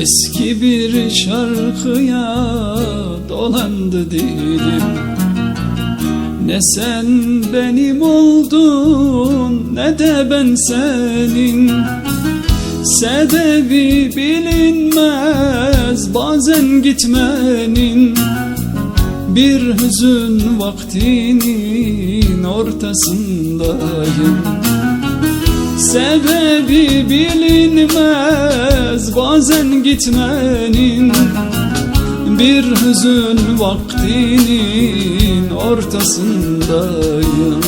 Eski bir şarkıya dolandı dilim. Ne sen benim oldun ne de ben senin. Sebebi bilinmez bazen gitmenin. Bir hüzün vaktinin ortasındayım Sebebi bilinmez bazen gitmenin Bir hüzün vaktinin ortasındayım.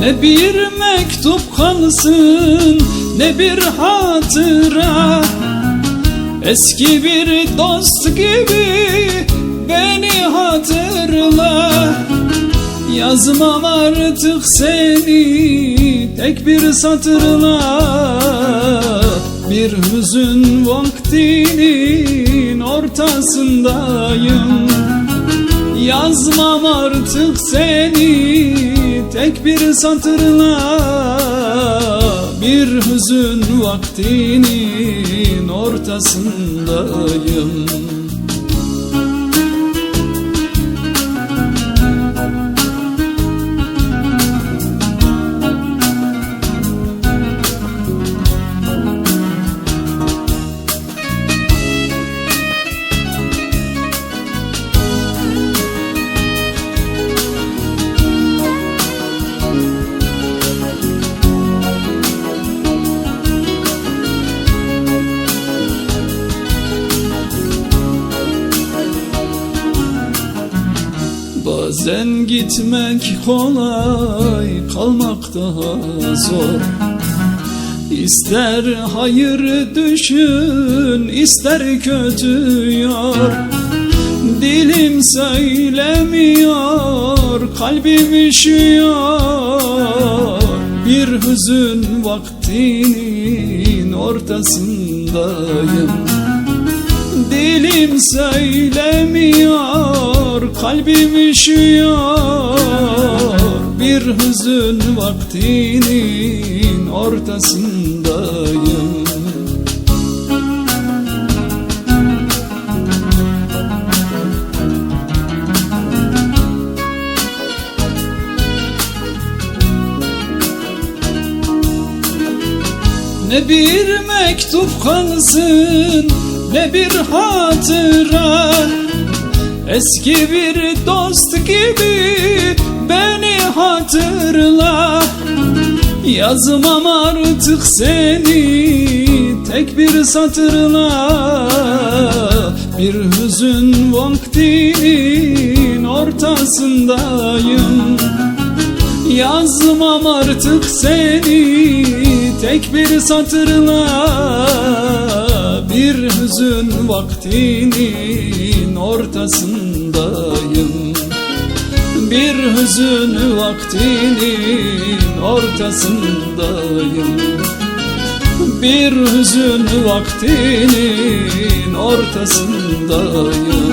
Ne bir mektup kalsın ne bir hatıra Eski bir dost gibi beni hatırla. Yazmam artık seni tek bir satırla. Bir hüzün vaktinin ortasındayım. Yazmam artık seni tek bir satırla Bir hüzün vaktinin ortasındayım Bazen gitmek kolay, kalmak daha zor. İster hayır düşün, ister kötü yor Dilim söylemiyor, kalbim üşüyor. Bir hüzün vaktinin ortasındayım Dilim söylemiyor, kalbim üşüyor. Bir hüzün vaktinin ortasındayım. Ne bir mektup kalsın ne bir hatıra. Eski bir dost gibi beni hatırla. Yazmam artık seni tek bir satırla. Bir hüzün vaktinin ortasındayım. Yazmam artık seni tek bir satırla Bir hüzün vaktinin ortasındayım. Bir hüzün vaktinin ortasındayım. Bir hüzün vaktinin ortasındayım